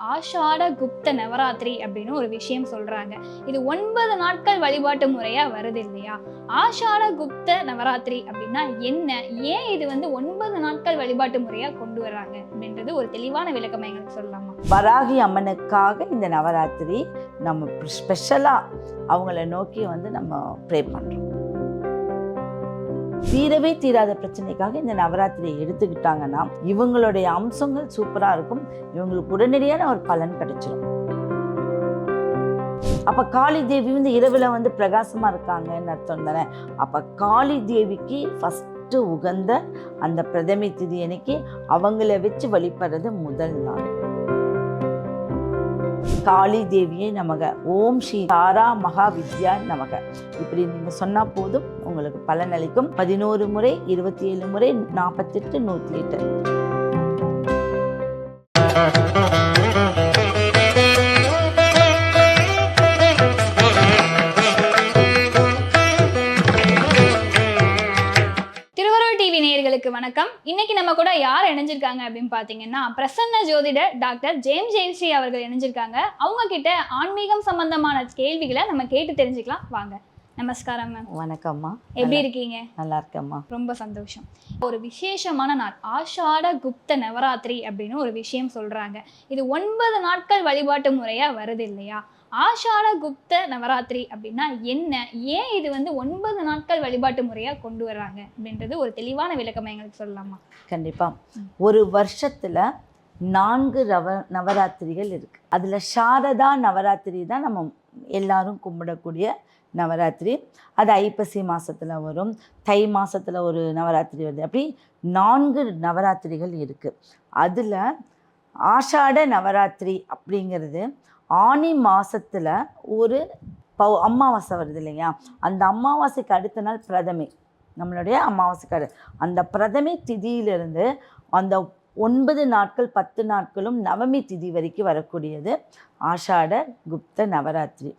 ஆஷாட குப்த நவராத்திரி அப்படின்னு ஒரு விஷயம் சொல்றாங்க. இது ஒன்பது நாட்கள் வழிபாட்டு முறையா வருது இல்லையா? ஆஷாட குப்த நவராத்திரி அப்படின்னா என்ன? ஏன் இது வந்து ஒன்பது நாட்கள் வழிபாட்டு முறையா கொண்டு வர்றாங்க அப்படின்றது ஒரு தெளிவான விளக்கம் எங்களுக்கு சொல்லலாமா? வராகி அம்மனுக்காக இந்த நவராத்திரி நம்ம ஸ்பெஷலாக அவங்கள நோக்கி வந்து நம்ம ப்ரே பண்றோம். தீரவே தீராத பிரச்சனைக்காக இந்த நவராத்திரியை எடுத்துக்கிட்டாங்கன்னா இவங்களுடைய அம்சங்கள் சூப்பராக இருக்கும். இவங்களுக்கு உடனடியான ஒரு பலன் கிடைச்சிரும். அப்ப காளி தேவி வந்து இரவுல வந்து பிரகாசமா இருக்காங்கன்னு அர்த்தம் தானே? அப்ப காளி தேவிக்கு ஃபர்ஸ்ட் உகந்த அந்த பிரதமை திதி அன்னைக்கு அவங்கள வச்சு வழிபடுறது முதல் நாள். காளி தேவியே நமக ஓம் ஸ்ரீ தாரா மகா வித்யா நமக. இப்படி நீங்க சொன்னா போதும் உங்களுக்கு பலன் அளிக்கும். பதினோரு முறை இருபத்தி ஏழு முறை நாற்பத்தெட்டு நூத்தி எட்டு டிவி நேயர்களுக்கு வணக்கம். இன்னைக்கு நம்ம கூட யார் இணைஞ்சிருக்காங்க அப்படின்னு பாத்தீங்கன்னா பிரசன்ன ஜோதிடர் டாக்டர் ஜேம் ஜெயஸ்ரீ அவர்கள் இணைஞ்சிருக்காங்க. அவங்க கிட்ட ஆன்மீகம் சம்பந்தமான கேள்விகளை நம்ம கேட்டு தெரிஞ்சுக்கலாம். வாங்க. நமஸ்காரம் மேம் வணக்கம்மா. எப்படி இருக்கீங்க? நல்லா இருக்கம்மா ரொம்ப சந்தோஷம். ஒரு விசேஷமான நாள் ஆஷாட குப்த நவராத்திரி அப்படின்னு ஒரு விஷயம் சொல்றாங்க. இது ஒன்பது நாட்கள் வழிபாட்டு முறையா வருது இல்லையா? ஆஷாட குப்த நவராத்திரி அப்படின்னா என்ன? ஏன் இது வந்து ஒன்பது நாட்கள் வழிபாட்டு முறையா கொண்டு வர்றாங்க? அப்படின்றது ஒரு தெளிவான விளக்கமா எங்களுக்கு சொல்லலாமா? கண்டிப்பா. ஒரு வருஷத்துல நான்கு ரவ நவராத்திரிகள் இருக்கு. அதுல சாரதா நவராத்திரி தான் நம்ம எல்லாரும் கும்பிடக்கூடிய நவராத்திரி. அது ஐப்பசி மாதத்தில் வரும். தை மாதத்தில் ஒரு நவராத்திரி வருது. அப்படி நான்கு நவராத்திரிகள் இருக்குது அதில் ஆஷாட நவராத்திரி அப்படிங்கிறது ஆனி மாதத்தில் ஒரு பௌ அமாவாசை வருது இல்லையா? அந்த அமாவாசைக்கு அடுத்த நாள் பிரதமை. நம்மளுடைய அமாவாசைக்கு அடு அந்த பிரதமை திதியிலிருந்து அந்த ஒன்பது நாட்கள் பத்து நாட்களும் நவமி திதி வரைக்கும் வரக்கூடியது ஆஷாட குப்த நவராத்திரி.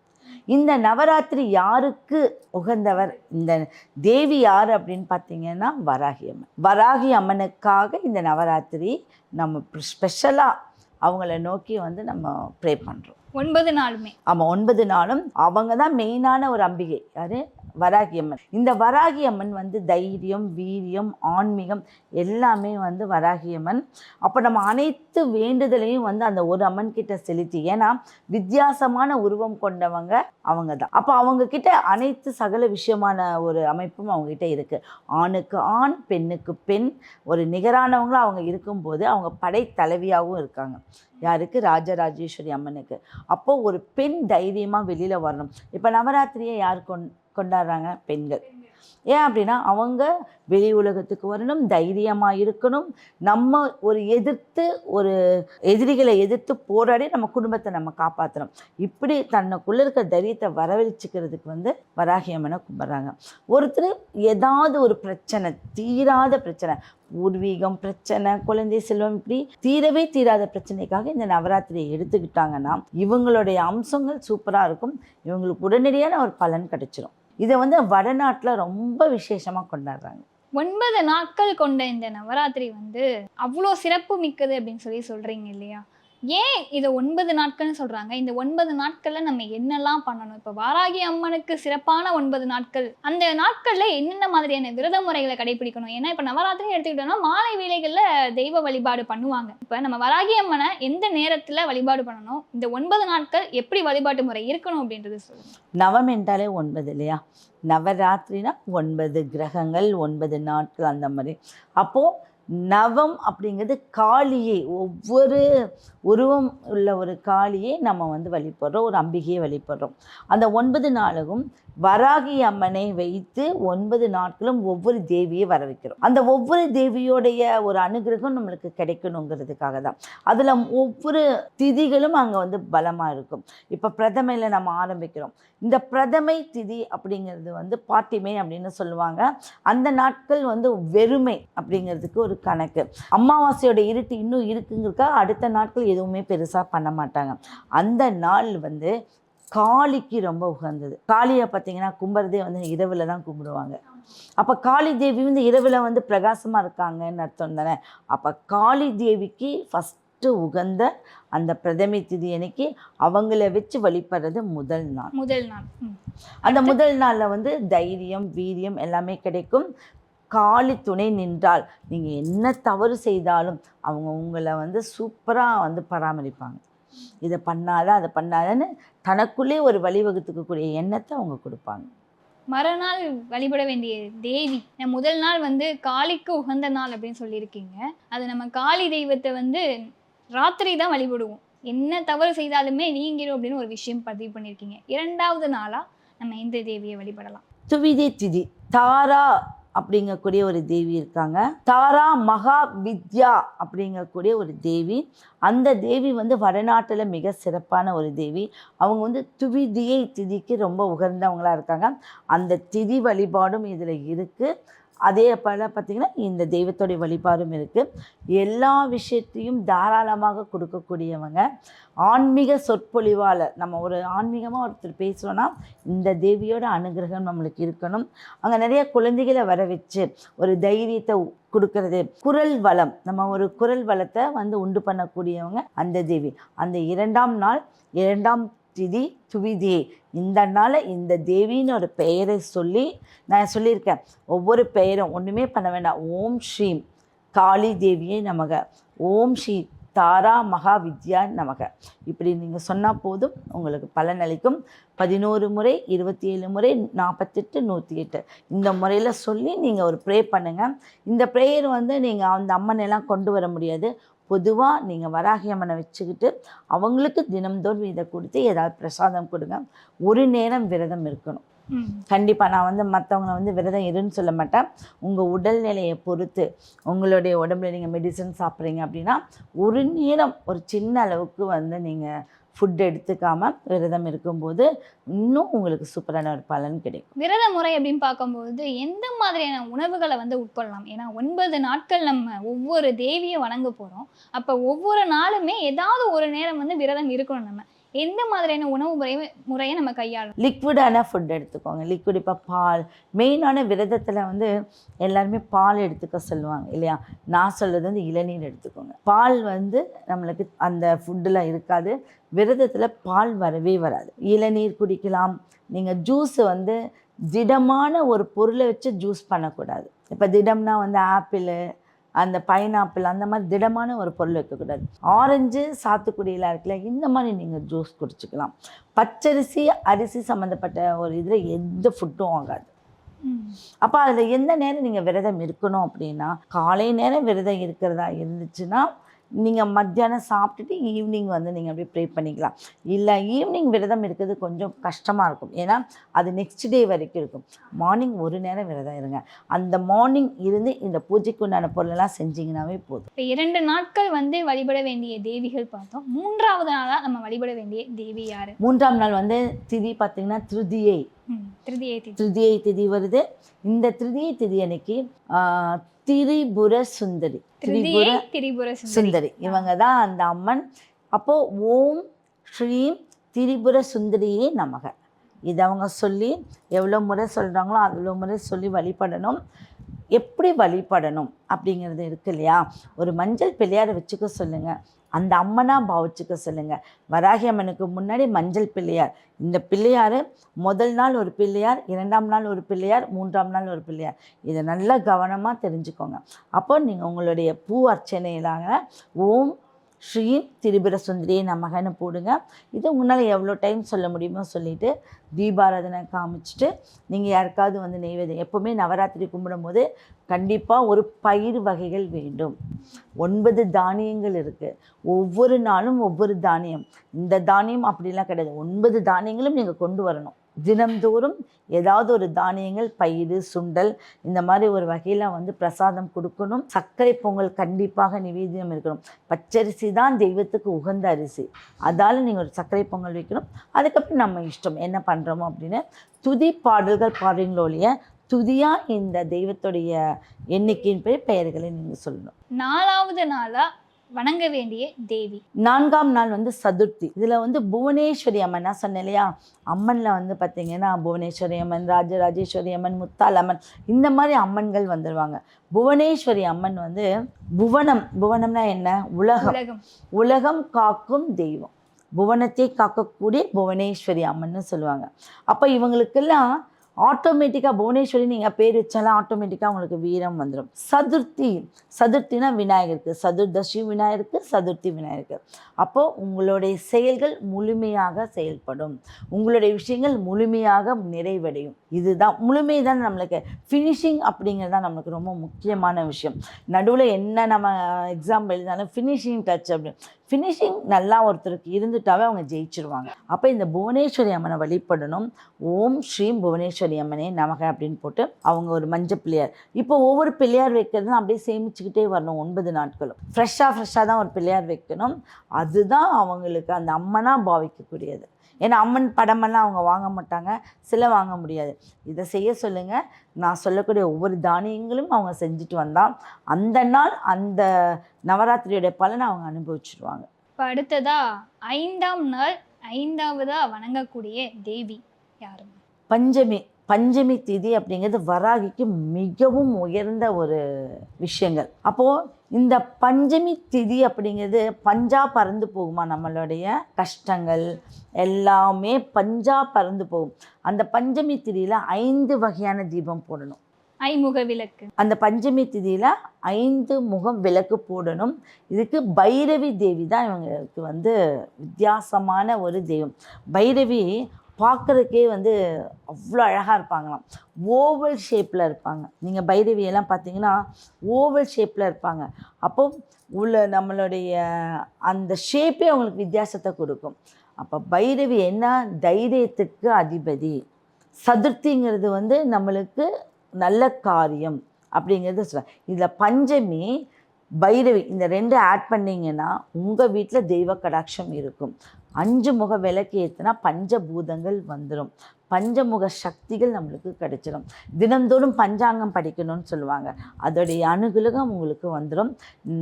இந்த நவராத்திரி யாருக்கு உகந்தவர்? இந்த தேவி யார் அப்படின்னு பார்த்தீங்கன்னா வராகி அம்மன். வராகி அம்மனுக்காக இந்த நவராத்திரி நம்ம ஸ்பெஷலாக அவங்கள நோக்கி வந்து நம்ம ப்ரே பண்ணுறோம் ஒன்பது நாளுமே. ஆமாம் ஒன்பது நாளும் அவங்க தான் மெயினான ஒரு அம்பிகை. யாரு? வராகி அம்மன். இந்த வராகி அம்மன் வந்து தைரியம் வீரியம் ஆன்மீகம் எல்லாமே வந்து வராகி அம்மன். அப்போ நம்ம அனைத்து வேண்டுதலையும் வந்து அந்த ஒரு அம்மன் கிட்ட செலுத்தி ஏன்னா வித்தியாசமான உருவம் கொண்டவங்க அவங்க தான். அப்போ அவங்க கிட்ட அனைத்து சகல விஷயமான ஒரு அமைப்பும் அவங்க கிட்ட இருக்கு. ஆணுக்கு ஆண் பெண்ணுக்கு பெண் ஒரு நிகரானவங்களும் அவங்க இருக்கும்போது அவங்க படைத்தலைவியாகவும் இருக்காங்க. யாருக்கு? ராஜராஜேஸ்வரி அம்மனுக்கு. அப்போது ஒரு பெண் தைரியமாக வெளியில் வரணும். இப்போ நவராத்திரியை யார் கொண் கொண்டாடுறாங்க பெண்கள். ஏன் அப்படின்னா அவங்க வெளி உலகத்துக்கு வரணும் தைரியமாக இருக்கணும். நம்ம ஒரு எதிர்த்து ஒரு எதிரிகளை எதிர்த்து போராடி நம்ம குடும்பத்தை நம்ம காப்பாற்றணும் இப்படி தன்னைக்குள்ளே இருக்கிற தைரியத்தை வரவழைச்சிக்கிறதுக்கு வந்து வராகியம்மனை கும்பிட்றாங்க. ஒருத்தர் ஏதாவது ஒரு பிரச்சனை தீராத பிரச்சனை பூர்வீகம் பிரச்சனை குழந்தை செல்வம் இப்படி தீரவே தீராத பிரச்சனைக்காக இந்த நவராத்திரியை எடுத்துக்கிட்டாங்கன்னா இவங்களுடைய அம்சங்கள் சூப்பராக இருக்கும். இவங்களுக்கு உடனடியான ஒரு பலன் கிடைச்சிரும். இதை வந்து வடநாட்டில் ரொம்ப விசேஷமாக கொண்டாடுறாங்க. ஒன்பது நாட்கள் கொண்ட இந்த நவராத்திரி வந்து அவ்வளோ சிறப்பு மிக்கது அப்படின்னு சொல்லி சொல்றீங்க இல்லையா? ஏன் இதை ஒன்பது நாட்கள்னு சொல்றாங்க? இந்த ஒன்பது நாட்கள்ல நம்ம என்னெல்லாம் பண்ணணும்? இப்போ வாராகி அம்மனுக்கு சிறப்பான ஒன்பது நாட்கள். அந்த நாட்கள்ல என்னென்ன மாதிரியான விரத முறைகளை கடைபிடிக்கணும்? ஏன்னா இப்போ நவராத்திரி எடுத்துக்கிட்டோம்னா மாலை வேலைகள்ல தெய்வ வழிபாடு பண்ணுவாங்க. இப்போ நம்ம வராகி அம்மனை எந்த நேரத்துல வழிபாடு பண்ணணும்? இந்த ஒன்பது நாட்கள் எப்படி வழிபாட்டு முறை இருக்கணும் அப்படின்றது சொல்லுங்க. நவம் என்றாலே ஒன்பது இல்லையா? நவராத்திரினா ஒன்பது கிரகங்கள் ஒன்பது நாட்கள் அந்த மாதிரி. அப்போது நவம் அப்படிங்கிறது காளியை. ஒவ்வொரு உருவம் உள்ள ஒரு காளியை நம்ம வந்து வழிபடுறோம். ஒரு அம்பிகையை வழிபடுறோம். அந்த ஒன்பது நாளுக்கும் வராகி அம்மனை வைத்து ஒன்பது நாட்களும் ஒவ்வொரு தேவியை வர வைக்கிறோம் அந்த ஒவ்வொரு தேவியோடைய ஒரு அனுகிரகம் நம்மளுக்கு கிடைக்கணுங்கிறதுக்காக தான். அதில் ஒவ்வொரு திதிகளும் அங்கே வந்து பலமாக இருக்கும். இப்போ பிரதமையில் நம்ம ஆரம்பிக்கிறோம். இந்த பிரதமை திதி அப்படிங்கிறது வந்து பாட்டிமை அப்படின்னு சொல்லுவாங்க. அந்த நாட்கள் வந்து வெறுமை அப்படிங்கிறதுக்கு ஒரு கணக்கு. அமாவாசையோட இருட்டு இன்னும் இருக்குங்கிறதுக்காக அடுத்த நாட்கள் எதுவுமே பெருசாக பண்ண மாட்டாங்க. அந்த நாள் வந்து காளிக்கு ரொம்ப உகந்தது. காளியை பார்த்தீங்கன்னா கும்புறதே வந்து இரவில் தான் கும்பிடுவாங்க. அப்போ காளி தேவி வந்து இரவில் வந்து பிரகாசமாக இருக்காங்கன்னு அர்த்தம் தானே? அப்போ காளி தேவிக்கு ஃபஸ்ட் சற்று உகந்த அந்த பிரதமை திதி அன்னைக்கு அவங்கள வச்சு வழிபடுறது முதல் நாள். முதல் நாள். அந்த முதல் நாளில் வந்து தைரியம் வீரியம் எல்லாமே கிடைக்கும். காளி துணை நின்றால் நீங்கள் என்ன தவறு செய்தாலும் அவங்க உங்களை வந்து சூப்பராக வந்து பராமரிப்பாங்க. இதை பண்ணாத அதை பண்ணாதன்னு தனக்குள்ளே ஒரு வழிவகுத்துக்கக்கூடிய எண்ணத்தை அவங்க கொடுப்பாங்க. மறுநாள் வழிபட வேண்டிய தேவி முதல் நாள் வந்து காளிக்கு உகந்த நாள் அப்படின்னு சொல்லியிருக்கீங்க. அது நம்ம காளி தெய்வத்தை வந்து ராத்திரி தான் வழிபடுவோம். என்ன தவறு செய்தாலுமே நீங்கிடும் அப்படின்னு ஒரு விஷயம் பதிவு பண்ணியிருக்கீங்க. இரண்டாவது நாளா நம்ம எந்த தேவியை வழிபடலாம். துவிதை திதி தாரா அப்படிங்கக்கூடிய ஒரு தேவி இருக்காங்க. தாரா மகா வித்யா அப்படிங்கக்கூடிய ஒரு தேவி. அந்த தேவி வந்து வடநாட்டில் மிக சிறப்பான ஒரு தேவி. அவங்க வந்து துவிதியை திதிக்கு ரொம்ப உகந்தவங்களாக இருக்காங்க. அந்த திதி வழிபாடும் இதில் இருக்குது அதே போல் பார்த்திங்கன்னா இந்த தெய்வத்தோடைய வழிபாடும் இருக்குது எல்லா விஷயத்தையும் தாராளமாக கொடுக்கக்கூடியவங்க. ஆன்மீக சொற்பொழிவாளர் நம்ம ஒரு ஆன்மீகமாக ஒருத்தர் பேசுகிறோன்னா இந்த தேவியோட அனுகிரகம் நம்மளுக்கு இருக்கணும். அங்கே நிறைய குழந்தைகளை வர வச்சு ஒரு தைரியத்தை கொடுக்கறது. குரல் வளம் நம்ம ஒரு குரல் வளத்தை வந்து உண்டு பண்ணக்கூடியவங்க அந்த தேவி. அந்த இரண்டாம் நாள் இரண்டாம் திதி துவிதி இந்த நாளில் இந்த தேவின்னு ஒரு பெயரை சொல்லி நான் சொல்லியிருக்கேன். ஒவ்வொரு பெயரும் ஒன்றுமே பண்ண வேண்டாம். ஓம் ஸ்ரீம் காளி தேவியே நமக. ஓம் ஸ்ரீ தாரா மகா வித்யா நமக. இப்படி நீங்கள் சொன்னால் போதும் உங்களுக்கு பலனளிக்கும் பதினோரு முறை இருபத்தி ஏழு முறை நாற்பத்தெட்டு நூற்றி எட்டு இந்த முறையில் சொல்லி நீங்கள் ஒரு ப்ரே பண்ணுங்கள் இந்த ப்ரேயர் வந்து நீங்கள் அந்த அம்மனையெல்லாம் கொண்டு வர முடியாது. பொதுவாக நீங்கள் வராகி அம்மனை வச்சுக்கிட்டு அவங்களுக்கு தினம்தோறும் இதை கொடுத்து ஏதாவது பிரசாதம் கொடுங்க. ஒரு நேரம் விரதம் இருக்கணும். கண்டிப்பாக நான் வந்து மற்றவங்கள வந்து விரதம் இருன்னு சொல்ல மாட்டேன். உங்கள் உடல்நிலையை பொறுத்து உங்களுடைய உடம்புல நீங்கள் மெடிசன் சாப்பிட்றீங்க அப்படின்னா ஒரு நேரம் ஒரு சின்ன அளவுக்கு வந்து நீங்கள் ஃபுட் எடுத்துக்காமல் விரதம் இருக்கும்போது இன்னும் உங்களுக்கு சூப்பரான ஒரு பலன் கிடைக்கும். விரத முறை அப்படின்னு பார்க்கும்போது எந்த மாதிரியான உணவுகளை வந்து உட்கொள்ளலாம்? ஏன்னா ஒன்பது நாட்கள் நம்ம ஒவ்வொரு தேவியை வணங்க போகிறோம் அப்போ ஒவ்வொரு நாளுமே ஏதாவது ஒரு நேரம் வந்து விரதம் இருக்கணும் நம்ம. எந்த மாதிரியான உணவு முறை முறையை நம்ம கையாளணும்? லிக்விடான ஃபுட் எடுத்துக்கோங்க. லிக்விட் இப்போ பால் மெயினான விரதத்தில் வந்து எல்லாருமே பால் எடுத்துக்க சொல்லுவாங்க இல்லையா? நான் சொல்கிறது வந்து இளநீர் எடுத்துக்கோங்க. பால் வந்து நம்மளுக்கு அந்த ஃபுட்டில் இருக்காது. விரதத்தில் பால் வரவே வராது. இளநீர் குடிக்கலாம். நீங்கள் ஜூஸ் வந்து திடமான ஒரு பொருளை வச்சு ஜூஸ் பண்ணக்கூடாது. இப்போ திடம்னா வந்து ஆப்பிள் அந்த பைனாப்பிள் அந்த மாதிரி திடமான ஒரு பொருள் வைக்கக்கூடாது ஆரஞ்சு சாத்துக்குடியெல்லாம் இருக்குல்ல இந்த மாதிரி நீங்கள் ஜூஸ் குடிச்சுக்கலாம். பச்சரிசி அரிசி சம்மந்தப்பட்ட ஒரு இதில் எந்த ஃபுட்டும் ஆகாது. அப்போ அதில் எந்த நேரம் நீங்கள் விரதம் இருக்கணும் அப்படின்னா காலை நேரம் விரதம் இருக்கிறதா இருந்துச்சுன்னா நீங்கள் மத்தியானம் சாப்பிட்டுட்டு ஈவினிங் வந்து நீங்கள் அப்படியே ப்ரே பண்ணிக்கலாம். இல்லை ஈவினிங் விரதம் இருக்கிறது கொஞ்சம் கஷ்டமாக இருக்கும். ஏன்னா அது நெக்ஸ்ட் டே வரைக்கும் இருக்கும். மார்னிங் ஒரு நேரம் விரதம் இருங்க. அந்த மார்னிங் இருந்து இந்த பூஜைக்கு உண்டான பொருளெல்லாம் செஞ்சீங்கன்னாவே போதும். இப்போ இரண்டு நாட்கள் வந்து வழிபட வேண்டிய தேவிகள் பார்த்தோம். மூன்றாவது நாளா நம்ம வழிபட வேண்டிய தேவி யாரு? மூன்றாம் நாள் வந்து திதி பார்த்தீங்கன்னா திருதியை. திருதியை திதி. திருதியை திதி வருது. இந்த திருதியை திதி அன்னைக்கு திரிபுர சுந்தரி. திரிபுர திரிபுர சுந்தரி. சுந்தரி. இவங்க தான் அந்த அம்மன். அப்போ ஓம் ஸ்ரீம் திரிபுர சுந்தரியே நமக. இது அவங்க சொல்லி எவ்வளோ முறை சொல்கிறாங்களோ அவ்வளோ முறை சொல்லி வழிபடணும். எப்படி வழிபடணும் அப்படிங்கிறது இருக்கு இல்லையா? ஒரு மஞ்சள் பிள்ளையாரை வச்சுக்க சொல்லுங்கள் அந்த அம்மனாக பாவிச்சுக்க சொல்லுங்கள் வராகி அம்மனுக்கு முன்னாடி மஞ்சள் பிள்ளையார். இந்த பிள்ளையார் முதல் நாள் ஒரு பிள்ளையார் இரண்டாம் நாள் ஒரு பிள்ளையார் மூன்றாம் நாள் ஒரு பிள்ளையார். இதை நல்லா கவனமாக தெரிஞ்சுக்கோங்க. அப்போ நீங்கள் உங்களுடைய பூ அர்ச்சனையிலாக ஓம் ஸ்ரீ திரிபுர சுந்தரியை நமகன்னு போடுங்க. இது உங்களால் எவ்வளோ டைம் சொல்ல முடியுமோ சொல்லிவிட்டு தீபாராதனை காமிச்சிட்டு நீங்கள் யாருக்காவது வந்து நெய்வேதம் எப்போவுமே நவராத்திரி கும்பிடும்போது கண்டிப்பாக ஒரு பயிர் வகைகள் வேண்டும். ஒன்பது தானியங்கள் இருக்குது ஒவ்வொரு நாளும் ஒவ்வொரு தானியம். இந்த தானியம் அப்படிலாம் கிடையாது. ஒன்பது தானியங்களும் நீங்கள் கொண்டு வரணும். தினம்தோறும் ஏதாவது ஒரு தானியங்கள் பயிறு சுண்டல் இந்த மாதிரி ஒரு வகையில் வந்து பிரசாதம் கொடுக்கணும். சர்க்கரை பொங்கல் கண்டிப்பாக நிவேதியம் இருக்கணும். பச்சரிசி தான் தெய்வத்துக்கு உகந்த அரிசி. அதால் நீங்கள் ஒரு சர்க்கரை பொங்கல் வைக்கணும். அதுக்கப்புறம் நம்ம இஷ்டம் என்ன பண்ணுறோமோ அப்படின்னு துதி பாடல்கள் பாடுறீங்களோ இல்லையா துதியாக இந்த தெய்வத்துடைய எண்ணிக்கையின் பேர் பெயர்களை நீங்கள் சொல்லணும். நாலாவது நாளாக வணங்க வேண்டிய தேவி. நான்காம் நாள் வந்து சதுர்த்தி. இதில் வந்து புவனேஸ்வரி அம்மன் நான் சொன்னேன் இல்லையா? அம்மனில் வந்து பார்த்தீங்கன்னா புவனேஸ்வரி அம்மன் ராஜராஜேஸ்வரி அம்மன் முத்தால் அம்மன் இந்த மாதிரி அம்மன்கள் வந்துடுவாங்க புவனேஸ்வரி அம்மன் வந்து புவனம். புவனம்னா என்ன? உலகம். உலகம். உலகம் காக்கும் தெய்வம். புவனத்தை காக்கக்கூடிய புவனேஸ்வரி அம்மன்னு சொல்லுவாங்க. அப்போ இவங்களுக்கெல்லாம் ஆட்டோமேட்டிக்காக புவனேஸ்வரி நீங்கள் பேர் வச்சாலும் ஆட்டோமேட்டிக்காக உங்களுக்கு வீரம் வந்துடும் சதுர்த்தி சதுர்த்தினா விநாயகருக்கு சதுர்தசி விநாயகருக்கு சதுர்த்தி விநாயகருக்கு அப்போது உங்களுடைய செயல்கள் முழுமையாக செயல்படும். உங்களுடைய விஷயங்கள் முழுமையாக நிறைவடையும். இதுதான். முழுமை தான் நம்மளுக்கு ஃபினிஷிங் அப்படிங்கிறது தான் நம்மளுக்கு ரொம்ப முக்கியமான விஷயம். நடுவில் என்ன நம்ம எக்ஸாம் எழுதினாலும் ஃபினிஷிங் டச் அப்படி ஃபினிஷிங் நல்லா ஒருத்தருக்கு இருந்துட்டாவே அவங்க ஜெயிச்சிருவாங்க. அப்போ இந்த புவனேஸ்வரி அம்மனை வழிபடணும். ஓம் ஸ்ரீம் புவனேஸ்வரி அம்மனே நமக அப்படின்னு போட்டு அவங்க ஒரு மஞ்சள் பிள்ளையார். இப்போ ஒவ்வொரு பிள்ளையார் வைக்கிறதும் அப்படியே சேமிச்சுக்கிட்டே வரணும் ஒன்பது நாட்களும். ஃப்ரெஷ்ஷாக ஃப்ரெஷ்ஷாக தான் ஒரு பிள்ளையார் வைக்கணும். அதுதான் அவங்களுக்கு அந்த அம்மனாக பாவிக்கக்கூடியது. ஏன்னா அம்மன் படமெல்லாம் அவங்க வாங்க மாட்டாங்க சிலை வாங்க முடியாது. இதை செய்ய சொல்லுங்கள் நான் சொல்லக்கூடிய ஒவ்வொரு தானியங்களும் அவங்க செஞ்சுட்டு வந்தால் அந்த நாள் அந்த நவராத்திரியோட பலனை அவங்க அனுபவிச்சிடுவாங்க இப்போ அடுத்ததா ஐந்தாம் நாள் ஐந்தாவதா வணங்கக்கூடிய தேவி யாருங்க பஞ்சமி. பஞ்சமி திதி அப்படிங்கிறது வராகிக்கு மிகவும் உயர்ந்த ஒரு விஷயங்கள். அப்போது இந்த பஞ்சமி திதி அப்படிங்கிறது பஞ்சா பறந்து போகுமா நம்மளுடைய கஷ்டங்கள்? எல்லாமே பஞ்சா பறந்து போகும். அந்த பஞ்சமி திதியில் ஐந்து வகையான தீபம் போடணும். ஐமுக விளக்கு. அந்த பஞ்சமி திதியில் ஐந்து முகம் விளக்கு போடணும். இதுக்கு பைரவி தேவி தான் இவங்களுக்கு வந்து வித்தியாசமான ஒரு தெய்வம். பைரவி பார்க்குறதுக்கே வந்து அவ்வளோ அழகாக இருப்பாங்களாம். ஓவல் ஷேப்பில் இருப்பாங்க. நீங்கள் பைரவியெல்லாம் பார்த்தீங்கன்னா ஓவல் ஷேப்பில் இருப்பாங்க. அப்போ உள்ள நம்மளுடைய அந்த ஷேப்பே அவங்களுக்கு வித்தியாசத்தை கொடுக்கும். அப்போ பைரவி என்ன? தைரியத்துக்கு அதிபதி. சதுர்த்திங்கிறது வந்து நம்மளுக்கு நல்ல காரியம் அப்படிங்கிறத சொல்கிறேன் இதில் பஞ்சமி பைரவி இந்த ரெண்டு ஆட் பண்ணிங்கன்னா உங்கள் வீட்டில் தெய்வ கடாட்சம் இருக்கும். அஞ்சு முக விளக்கு ஏற்றுனா பஞ்சபூதங்கள் வந்துடும் பஞ்சமுக சக்திகள் நம்மளுக்கு கிடைச்சிடும் தினந்தோறும் பஞ்சாங்கம் படிக்கணும்னு சொல்லுவாங்க. அதோடைய அனுகூலம் உங்களுக்கு வந்துடும்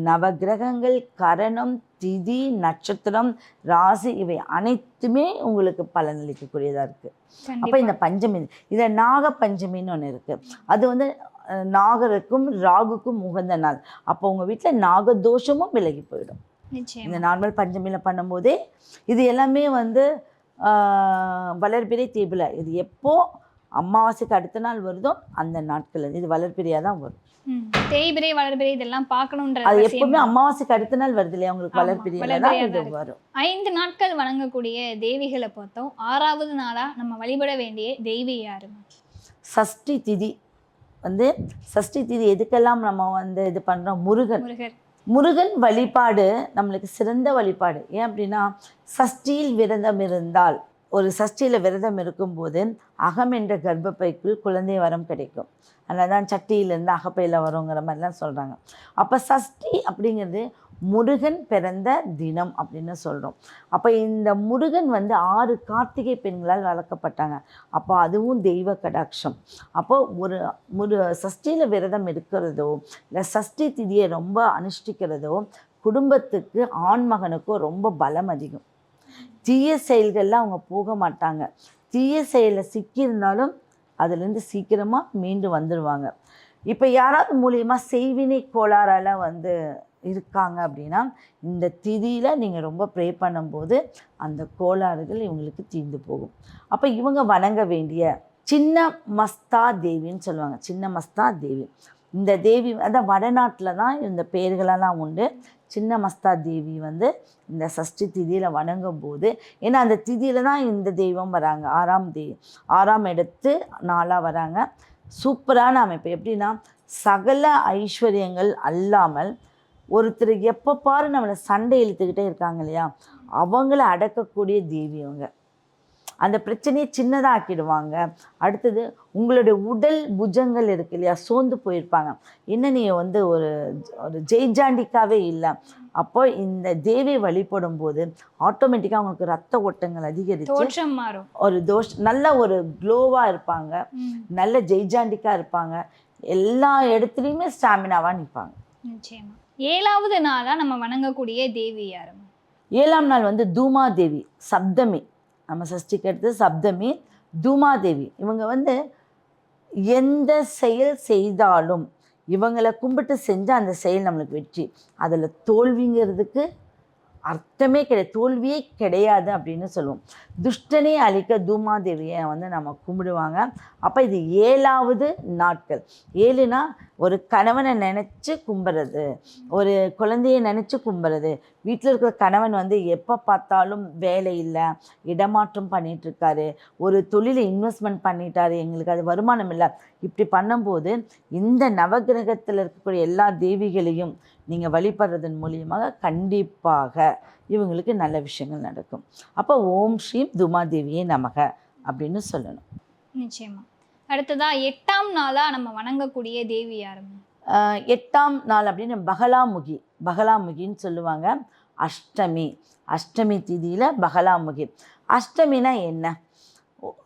நவகிரகங்கள் கரணம் திதி நட்சத்திரம் ராசி இவை அனைத்துமே உங்களுக்கு பலனளிக்கக்கூடியதாக இருக்குது அப்போ இந்த பஞ்சமி இதில் நாக பஞ்சமின்னு ஒன்று இருக்குது அது வந்து நாகருக்கும் ராகுக்கும் உகந்த நாள். அப்போ உங்கள் வீட்டில் நாகதோஷமும் விலகி போயிடும். இந்த நார்மல் பஞ்சமியில் பண்ணும்போதே இது எல்லாமே வந்து வளர்பிறை தீபில். இது எப்போ அமாவாசைக்கு அடுத்த நாள் வருதோ அந்த நாட்கள் இது வளர்பிறையாக தான் வரும். தேய்பிரை வளர்பிறை இதெல்லாம் பார்க்கணுன்ற அது எப்பவுமே அமாவாசைக்கு அடுத்த நாள் வருது இல்லையா? உங்களுக்கு இருக்கு. வரும். ஐந்து நாட்கள் வணங்கக்கூடிய தேவிகளை பார்த்தோம். ஆறாவது நாளா நம்ம வழிபட வேண்டிய தெய்வி யாருங்க சஷ்டி திதி. வந்து சஷ்டி திதி எதுக்கெல்லாம் நம்ம வந்து இது பண்ணுறோம் முருகன். முருகர். முருகன் வழிபாடு நம்மளுக்கு சிறந்த வழிபாடு. ஏன் அப்படின்னா சஷ்டியில் விரதம் இருந்தால் ஒரு சஷ்டியில் விரதம் இருக்கும்போது அகம் என்ற கர்ப்பப்பைக்குள் குழந்தை வரம் கிடைக்கும். அதனால் தான் சட்டியிலேருந்து அகப்பையில் வருங்கிற மாதிரிலாம் சொல்கிறாங்க அப்போ சஷ்டி அப்படிங்கிறது முருகன் பிறந்த தினம் அப்படின்னு சொல்கிறோம் அப்போ இந்த முருகன் வந்து ஆறு கார்த்திகை பெண்களால் வளர்க்கப்பட்டாங்க. அப்போ அதுவும் தெய்வ கடாட்சம். அப்போ ஒரு முரு சஷ்டியில் விரதம் இருக்கிறதோ இல்லை சஷ்டி திதியை ரொம்ப அனுஷ்டிக்கிறதோ குடும்பத்துக்கு ஆண்மகனுக்கும் ரொம்ப பலம் அதிகம். தீய செயல்களில் அவங்க போக மாட்டாங்க. தீய செயலில் சிக்கியிருந்தாலும் அதுலேருந்து சீக்கிரமாக மீண்டு வந்துடுவாங்க இப்போ யாராவது மூலியமாக செய்வினை கோளாறால் வந்து இருக்காங்க அப்படின்னா இந்த திதியில் நீங்கள் ரொம்ப ப்ரே பண்ணும்போது அந்த கோளாறுகள் இவங்களுக்கு தீர்ந்து போகும். அப்போ இவங்க வணங்க வேண்டிய சின்ன மஸ்தா தேவின்னு சொல்லுவாங்க. சின்ன மஸ்தா தேவி. இந்த தேவி அதான் வடநாட்டில் தான் இந்த பெயர்களெல்லாம் உண்டு. சின்ன மஸ்தா தேவி வந்து இந்த சஷ்டி திதியில் வணங்கும் போது ஏன்னா அந்த திதியில் தான் இந்த தெய்வம் வராங்க. ஆறாம் தேவி ஆறாம் இடத்து நாளாக வராங்க. சூப்பரான அமைப்பு. எப்படின்னா சகல ஐஸ்வர்யங்கள் அல்லாமல் ஒருத்தர் எப்போ பாரு நம்மளை சண்டை இழுத்துக்கிட்டே இருக்காங்க இல்லையா? அவங்கள அடக்கக்கூடிய தேவி அவங்க அந்த பிரச்சனையை சின்னதாக ஆக்கிடுவாங்க அடுத்தது உங்களுடைய உடல் புஜங்கள் இருக்கு இல்லையா? சோர்ந்து போயிருப்பாங்க. என்ன நீ வந்து ஒரு ஒரு ஜெய்ஜாண்டிக்காவே இல்லை. அப்போ இந்த தேவி வழிபடும் போது ஆட்டோமேட்டிக்காக அவங்களுக்கு ரத்த ஓட்டங்கள் மாறும். ஒரு தோஷ் நல்ல ஒரு க்ளோவாக இருப்பாங்க. நல்ல ஜெய்ஜாண்டிக்காக இருப்பாங்க. எல்லா இடத்துலையுமே ஸ்டாமினாவாக நிற்பாங்க நிச்சயமா. ஏழாவது நாளாக நம்ம வணங்கக்கூடிய தேவி யார்? ஏழாம் நாள் வந்து தூமாதேவி சப்தமி. நம்ம சஷ்டிக்கு எடுத்து சப்தமி தூமாதேவி. இவங்க வந்து எந்த செயல் செய்தாலும் இவங்களை கும்பிட்டு செஞ்சால் அந்த செயல் நம்மளுக்கு வெற்றி. அதில் தோல்விங்கிறதுக்கு அர்த்தமே கிடையாது. தோல்வியே கிடையாது அப்படின்னு சொல்லுவோம். துஷ்டனை அழிக்க தூமாதேவியை வந்து நம்ம கும்பிடுவாங்க. அப்போ இது ஏழாவது நாட்கள். ஏழுனா ஒரு கணவனை நினச்சி கும்பிட்றது ஒரு குழந்தைய நினச்சி கும்பிட்றது வீட்டில் இருக்கிற கணவன் வந்து எப்போ பார்த்தாலும் வேலை இல்லை இடமாற்றம் பண்ணிகிட்ருக்காரு ஒரு தொழிலை இன்வெஸ்ட்மெண்ட் பண்ணிட்டாரு எங்களுக்கு அது வருமானம் இல்லை. இப்படி பண்ணும்போது இந்த நவகிரகத்தில் இருக்கக்கூடிய எல்லா தேவிகளையும் நீங்கள் வழிபடுறதன் மூலியமாக கண்டிப்பாக இவங்களுக்கு நல்ல விஷயங்கள் நடக்கும். அப்போ ஓம் ஸ்ரீம் துமாதேவியே நமக அப்படின்னு சொல்லணும். நிச்சயமா. அடுத்ததா எட்டாம் நாளா நம்ம வணங்கக்கூடிய தேவி யாருங்க? எட்டாம் நாள் அப்படின்னு பகலாமுகி பகலாமுகின்னு சொல்லுவாங்க. அஷ்டமி அஷ்டமி திதியில் பகலாமுகி. அஷ்டமினா என்ன?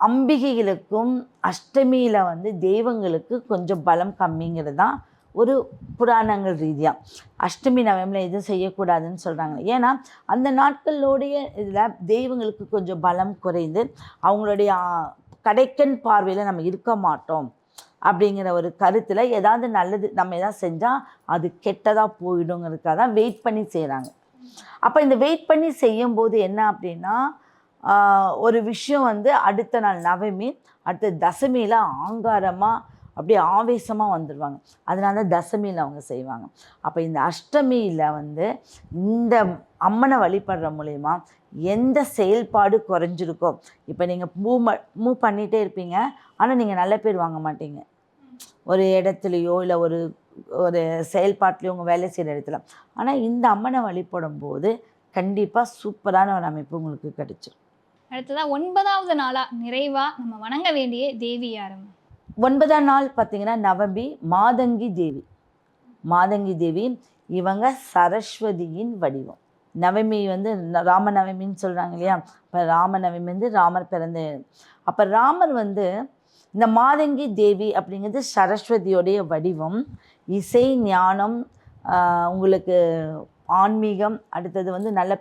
அம்பிகைகளுக்கும் அஷ்டமியில் வந்து தெய்வங்களுக்கு கொஞ்சம் பலம் கம்மிங்கிறது தான் ஒரு புராணங்கள் ரீதியாக அஷ்டமி நவமில் எதுவும் செய்யக்கூடாதுன்னு சொல்கிறாங்க ஏன்னா அந்த நாட்களோடைய இதில் தெய்வங்களுக்கு கொஞ்சம் பலம் குறைந்து அவங்களுடைய கடைக்கன் கடைக்கண் பார்வையில் நம்ம இருக்க மாட்டோம். அப்படிங்கிற ஒரு கருத்தில் ஏதாவது நல்லது நம்ம எதாவது செஞ்சால் அது கெட்டதாக போயிடுங்கிறதுக்காக தான் வெயிட் பண்ணி செய்கிறாங்க அப்போ இந்த வெயிட் பண்ணி செய்யும்போது என்ன அப்படின்னா ஒரு விஷயம் வந்து அடுத்த நாள் நவமி அடுத்த தசமியில் ஆங்காரமாக அப்படியே ஆவேசமாக வந்துடுவாங்க அதனால தான் தசமியில் அவங்க செய்வாங்க. அப்போ இந்த அஷ்டமியில் வந்து இந்த அம்மனை வழிபடுற மூலயமா எந்த செயல்பாடு குறைஞ்சிருக்கோ. இப்போ நீங்கள் மூவ் ம மூவ் பண்ணிகிட்டே இருப்பீங்க. ஆனால் நீங்கள் நல்ல பேர் வாங்க மாட்டீங்க. ஒரு இடத்துலையோ இல்லை ஒரு ஒரு செயல்பாட்டிலையோ உங்கள் வேலை செய்கிற இடத்துல. ஆனால் இந்த அம்மனை வழிபடும் போது கண்டிப்பாக சூப்பரான ஒரு அமைப்பு உங்களுக்கு கிடைச்சிரும். அடுத்ததா ஒன்பதாவது நாளா நிறைவா நம்ம வணங்க வேண்டிய தேவி யாருங்க? ஒன்பதாம் நாள் பார்த்தீங்கன்னா நவமி மாதங்கி தேவி. மாதங்கி தேவி இவங்க சரஸ்வதியின் வடிவம். நவமி வந்து ராமநவமின்னு சொல்கிறாங்க இல்லையா? இப்போ ராமநவமி வந்து ராமர் பிறந்த அப்போ ராமர் வந்து இந்த மாதங்கி தேவி அப்படிங்கிறது சரஸ்வதியோடைய வடிவம். இசை ஞானம் உங்களுக்கு ஆன்மீகம் அடுத்தது வந்து நல்ல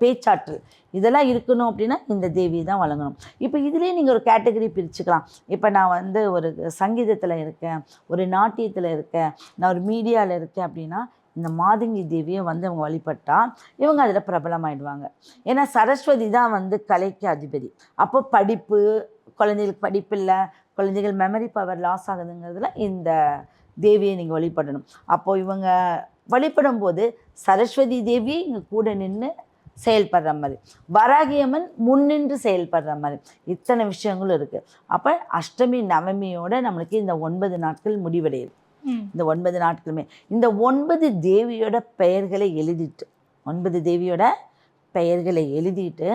பேச்சாற்றல். இதெல்லாம் இருக்கணும் அப்படின்னா இந்த தேவி தான் வழங்கணும். இப்போ இதுலேயே நீங்கள் ஒரு கேட்டகரி பிரிச்சுக்கலாம். இப்போ நான் வந்து ஒரு சங்கீதத்தில் இருக்கேன் ஒரு நாட்டியத்தில் இருக்கேன் நான் ஒரு மீடியாவில் இருக்கேன் அப்படின்னா இந்த மாதங்கி தேவியை வந்து அவங்க வழிபட்டா இவங்க அதில் பிரபலமாயிடுவாங்க. ஏன்னா சரஸ்வதி தான் வந்து கலைக்கு அதிபதி. அப்போ படிப்பு குழந்தைகளுக்கு படிப்பு இல்லை குழந்தைகள் மெமரி பவர் லாஸ் ஆகுதுங்கிறதுல இந்த தேவியை நீங்கள் வழிபடணும். அப்போ இவங்க வழிபடும் போது சரஸ்வதி தேவி இங்கே கூட நின்று செயல்படுற மாதிரி. வராகியம்மன் முன்னின்று செயல்படுற மாதிரி. இத்தனை விஷயங்களும் இருக்குது அப்போ அஷ்டமி நவமியோட நம்மளுக்கு இந்த ஒன்பது நாட்கள் முடிவடையுது. இந்த ஒன்பது நாட்களுமே. இந்த ஒன்பது தேவியோட பெயர்களை எழுதிட்டு ஒன்பது தேவியோட பெயர்களை எழுதிட்டு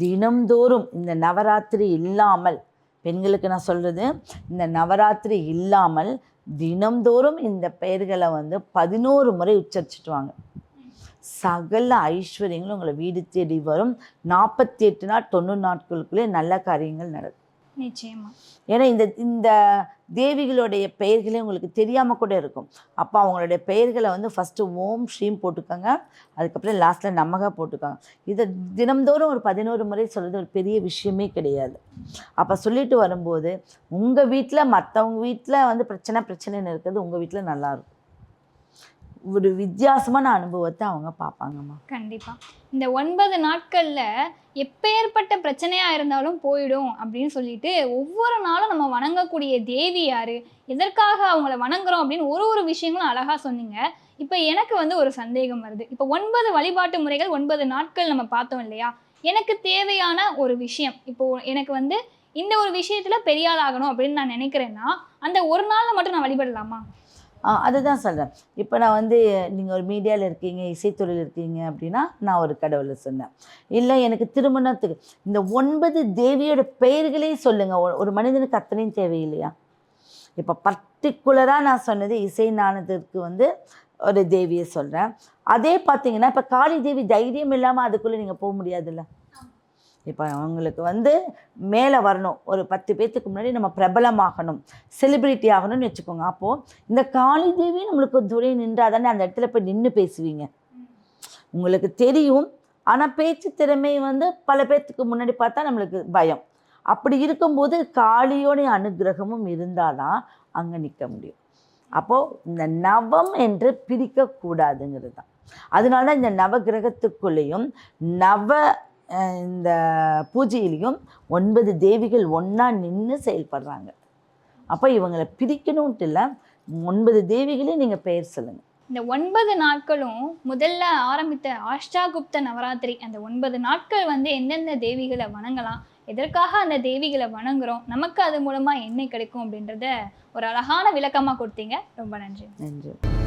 தினம்தோறும் இந்த நவராத்திரி இல்லாமல் பெண்களுக்கு நான் சொல்கிறது இந்த நவராத்திரி இல்லாமல் தினம்தோறும் இந்த பெயர்களை வந்து பதினோரு முறை உச்சரிச்சுட்டு வாங்க சகல ஐஸ்வர்யங்களும் உங்களை வீடு தேடி வரும். நாற்பத்தி எட்டு நாள் தொண்ணூறு நாட்களுக்குள்ளே நல்ல காரியங்கள் நடக்கும். நிச்சயமா. ஏன்னா இந்த இந்த தேவிகளுடைய பெயர்களே உங்களுக்கு தெரியாமல் கூட இருக்கும். அப்போ அவங்களுடைய பெயர்களை வந்து ஃபஸ்ட்டு ஓம் ஸ்ரீம் போட்டுக்கோங்க. அதுக்கப்புறம் லாஸ்ட்டில் நமக போட்டுக்கோங்க. இதை தினம்தோறும் ஒரு பதினோரு முறை சொல்கிறது ஒரு பெரிய விஷயமே கிடையாது. அப்போ சொல்லிட்டு வரும்போது உங்கள் வீட்டில் மற்றவங்க வீட்டில் வந்து பிரச்சனை பிரச்சனைன்னு இருக்கிறது உங்கள் வீட்டில் நல்லாயிருக்கும் ஒரு வித்தியாசமான அனுபவத்தை அவங்க பார்ப்பாங்கம்மா. கண்டிப்பா. இந்த ஒன்பது நாட்கள்ல எப்பேற்பட்ட பிரச்சனையா இருந்தாலும் போயிடும் அப்படின்னு சொல்லிட்டு ஒவ்வொரு நாளும் நம்ம வணங்கக்கூடிய தேவி யாரு எதற்காக அவங்கள வணங்குறோம் அப்படின்னு ஒரு ஒரு விஷயங்களும் அழகா சொன்னீங்க. இப்போ எனக்கு வந்து ஒரு சந்தேகம் வருது. இப்போ ஒன்பது வழிபாட்டு முறைகள் ஒன்பது நாட்கள் நம்ம பார்த்தோம் இல்லையா? எனக்கு தேவையான ஒரு விஷயம். இப்போ எனக்கு வந்து இந்த ஒரு விஷயத்துல பெரியாளாகணும் ஆகணும் அப்படின்னு நான் நினைக்கிறேன்னா அந்த ஒரு நாள்ல மட்டும் நான் வழிபடலாமா? அதுதான் சொல்கிறேன் இப்போ நான் வந்து நீங்கள் ஒரு மீடியாவில் இருக்கீங்க இசைத்துறையில் இருக்கீங்க அப்படின்னா நான் ஒரு கடவுளை சொன்னேன். இல்லை எனக்கு திருமணத்துக்கு இந்த ஒன்பது தேவியோட பெயர்களையும் சொல்லுங்கள் ஒரு மனிதனுக்கு அத்தனையும் தேவையில்லையா? இப்போ பர்டிகுலராக நான் சொன்னது இசை நாணத்திற்கு வந்து ஒரு தேவியை சொல்கிறேன் அதே பார்த்தீங்கன்னா இப்போ காளி தேவி தைரியம் இல்லாமல் அதுக்குள்ளே நீங்கள் போக முடியாதுல்ல? இப்போ அவங்களுக்கு வந்து மேலே வரணும். ஒரு பத்து பேர்த்துக்கு முன்னாடி நம்ம பிரபலமாகணும். செலிபிரிட்டி ஆகணும்னு வச்சுக்கோங்க. அப்போது இந்த காளி தேவி நம்மளுக்கு துணை நின்றா தானே அந்த இடத்துல போய் நின்று பேசுவீங்க. உங்களுக்கு தெரியும். ஆனால் பேச்சு திறமை வந்து பல பேர்த்துக்கு முன்னாடி பார்த்தா நம்மளுக்கு பயம். அப்படி இருக்கும்போது காளியோடைய அனுகிரகமும் இருந்தால் தான் அங்கே நிற்க முடியும். அப்போது இந்த நவம் என்று பிரிக்கக்கூடாதுங்கிறது தான். அதனால தான் இந்த நவகிரகத்துக்குள்ளேயும் நவ இந்த பூஜையிலையும் ஒன்பது தேவிகள் ஒன்றா நின்று செயல்படுறாங்க. அப்போ இவங்களை பிரிக்கணும்ட்டு இல்லை ஒன்பது தேவிகளையும் நீங்கள் பெயர் சொல்லுங்கள் இந்த ஒன்பது நாட்களும் முதல்ல ஆரம்பித்த ஆஷ்டாகுப்த நவராத்திரி அந்த ஒன்பது நாட்கள் வந்து எந்தெந்த தேவிகளை வணங்கலாம் எதற்காக அந்த தேவிகளை வணங்குறோம் நமக்கு அது மூலமா என்ன கிடைக்கும் அப்படின்றத ஒரு அழகான விளக்கமா கொடுத்தீங்க. ரொம்ப நன்றி. நன்றி.